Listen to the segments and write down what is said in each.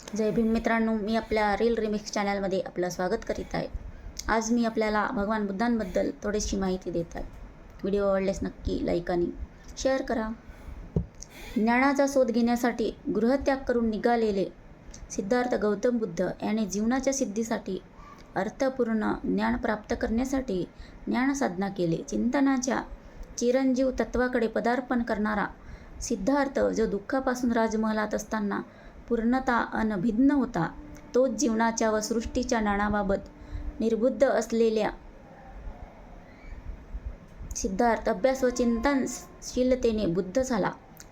जय भीम मित्रांनो मी आपल्या reel remix चॅनलमध्ये आपलं स्वागत करीत आहे. आज मी आपल्याला भगवान बुद्धांबद्दल थोडीशी माहिती देत आहे. व्हिडिओ आवडल्यास नक्की लाईक आणि शेअर करा. ज्ञानाचा शोध घेण्यासाठी गृहत्याग करून निघालेले सिद्धार्थ गौतम बुद्ध याने जीवनाच्या सिद्धीसाठी अर्थपूर्ण ज्ञान प्राप्त करण्यासाठी ज्ञानसाधना केले. चिंतनाच्या चिरंजीव तत्वाकडे पदार्पण करणारा सिद्धार्थ जो दुःखापासून राजमहालात असताना पूर्णता अनभिन्न होता. तोच जीवनाच्या व सृष्टीच्या ज्ञानाबाबत निर्बुद्ध असलेल्या सिद्धार्थ अभ्यास व चिंतनशीलतेने बुद्ध झाला.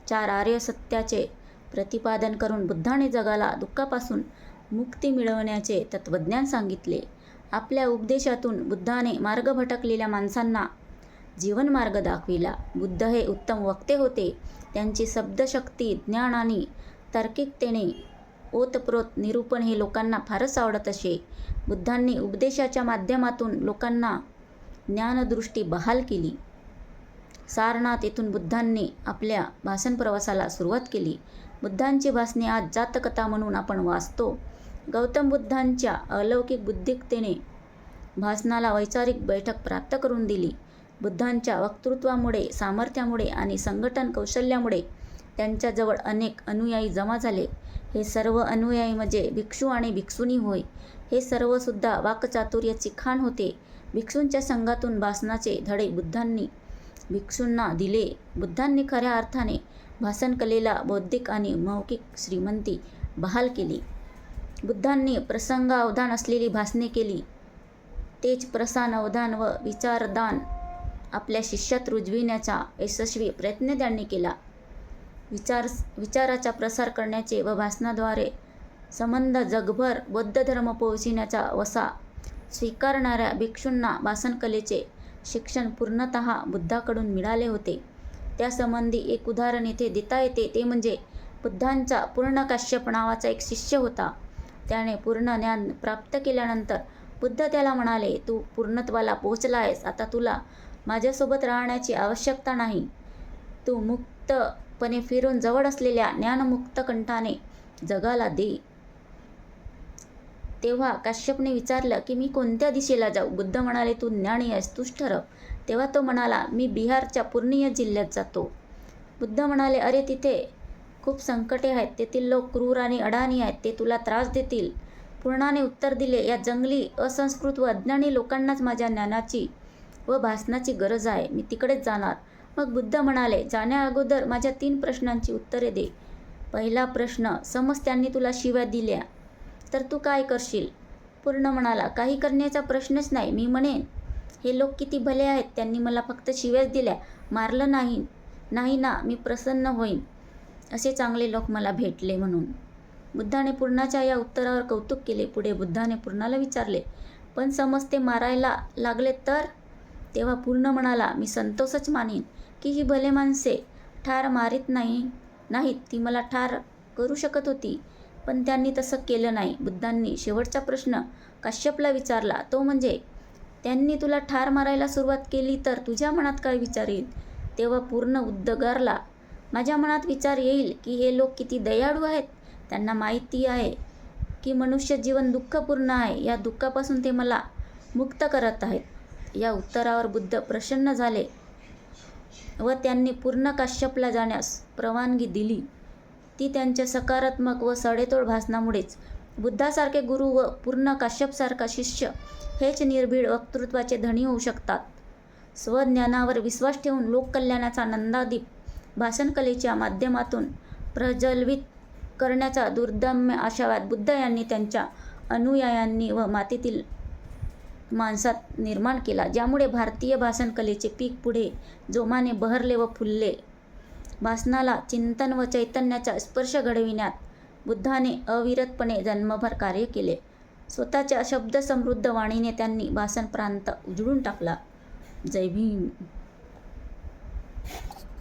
चार आर्य सत्याचे प्रतिपादन करून बुद्धाने जगाला दुःखापासून मुक्ती मिळवण्याचे तत्त्वज्ञान सांगितले. आपल्या उपदेशातून बुद्धाने मार्ग भटकलेल्या माणसांना जीवनमार्ग दाखविला. बुद्ध हे उत्तम वक्ते होते. त्यांची शब्दशक्ती ज्ञान आणि तार्किकतेने ओतप्रोत निरूपण हे लोकांना फारच आवडत असे. बुद्धांनी उपदेशाच्या माध्यमातून लोकांना ज्ञानदृष्टी बहाल केली. सारनाथ येथून बुद्धांनी आपल्या भाषण प्रवासाला सुरुवात केली. बुद्धांची भाषणे आज जातकथा म्हणून आपण वाचतो. गौतम बुद्धांच्या अलौकिक बुद्धिकतेने भाषणाला वैचारिक बैठक प्राप्त करून दिली. बुद्धांच्या वक्तृत्वामुळे सामर्थ्यामुळे आणि संघटन कौशल्यामुळे त्यांच्याजवळ अनेक अनुयायी जमा झाले. हे सर्व अनुयायी म्हणजे भिक्षू आणि भिक्षुणी होय. हे सर्वसुद्धा वाकचातुर्याची खाण होते. भिक्षूंच्या संघातून भाषणाचे धडे बुद्धांनी भिक्षूंना दिले. बुद्धांनी खऱ्या अर्थाने भासनकलेला बौद्धिक आणि मौखिक श्रीमंती बहाल केली. बुद्धांनी प्रसंगावधान असलेली भाषणे केली. तेच प्रसान अवधान व विचारदान आपल्या शिष्यात रुजविण्याचा यशस्वी प्रयत्न त्यांनी केला. विचार विचाराचा प्रसार करण्याचे व भाषणाद्वारे संबंध जगभर बौद्ध धर्म पोहोचविण्याचा वसा स्वीकारणाऱ्या भिक्षूंना भाषणकलेचे शिक्षण पूर्णत बुद्धाकडून मिळाले होते. त्यासंबंधी एक उदाहरण येथे देता येते. ते म्हणजे बुद्धांचा पूर्ण काश्यप नावाचा एक शिष्य होता. त्याने पूर्ण ज्ञान प्राप्त केल्यानंतर बुद्ध त्याला म्हणाले तू पूर्णत्वाला पोहोचला आहेस आता तुला माझ्यासोबत राहण्याची आवश्यकता नाही. तू मुक्त मुक्तपणे फिरून जवळ असलेल्या ज्ञानमुक्त कंठाने जगाला दे. तेव्हा काश्यपने विचारलं की मी कोणत्या दिशेला जाऊ? बुद्ध म्हणाले तू ज्ञानी आहेस तूच ठरव तेव्हा तो म्हणाला मी बिहारच्या पूर्णीय जिल्ह्यात जातो. बुद्ध म्हणाले अरे तिथे खूप संकटे आहेत. तेथील लोक क्रूर आणि अडाणी आहेत. ते तुला त्रास देतील. पूर्णाने उत्तर दिले या जंगली असंस्कृत व अज्ञानी लोकांनाच माझ्या ज्ञानाची व भाषणाची गरज आहे. मी तिकडेच जाणार. मग बुद्ध म्हणाले जाण्या अगोदर माझ्या तीन प्रश्नांची उत्तरे दे. पहिला प्रश्न समज त्यांनी तुला शिव्या दिल्या. तर तू काय करशील? पूर्ण म्हणाला काही करण्याचा प्रश्नच नाही मी म्हणेन. हे लोक किती भले आहेत त्यांनी मला फक्त शिव्याच दिल्या. मारलं नाही. नाही ना मी प्रसन्न होईन. असे चांगले लोक मला भेटले म्हणून. बुद्धाने पूर्णाच्या या उत्तरावर कौतुक केले. पुढे बुद्धाने पूर्णाला विचारले पण समज ते मारायला लागले तर? तेव्हा पूर्ण म्हणाला मी संतोषच मानेन की ही भले माणसे ठार मारित नाही नाहीत ती मला ठार करू शकत होती. पण त्यांनी तसं केलं नाही. बुद्धांनी शेवटचा प्रश्न काश्यपला विचारला. तो म्हणजे त्यांनी तुला ठार मारायला सुरुवात केली तर तुझ्या मनात काय विचार येईल? तेव्हा पूर्ण उद्दगारला माझ्या मनात विचार येईल की हे लोक किती दयाळू आहेत. त्यांना माहिती आहे की मनुष्य जीवन दुःखपूर्ण आहे. या दुःखापासून ते मला मुक्त करत आहेत. या उत्तरावर बुद्ध प्रसन्न झाले व त्यांनी पूर्ण काश्यपला जाण्यास परवानगी दिली. ती त्यांच्या सकारात्मक व सडेतोड भाषणामुळेच बुद्धासारखे गुरु व पूर्ण काश्यपसारखा शिष्य हेच निर्भीड वक्तृत्वाचे धनी होऊ शकतात. स्वज्ञानावर विश्वास ठेवून लोककल्याणाचा नंदादीप भाषणकलेच्या माध्यमातून प्रज्वलित करण्याचा दुर्दम्य आशावाद बुद्ध यांनी त्यांच्या अनुयायांनी व मातीतील माणसात निर्माण केला ज्यामुळे भारतीय भाषणकलेचे पीक पुढे जोमाने बहरले व फुलले. भाषणाला चिंतन व चैतन्याचा स्पर्श घडविण्यात बुद्धाने अविरतपणे जन्मभर कार्य केले. स्वतःच्या शब्दसमृद्ध वाणीने त्यांनी भाषण प्रांत उजळून टाकला. जय भीम!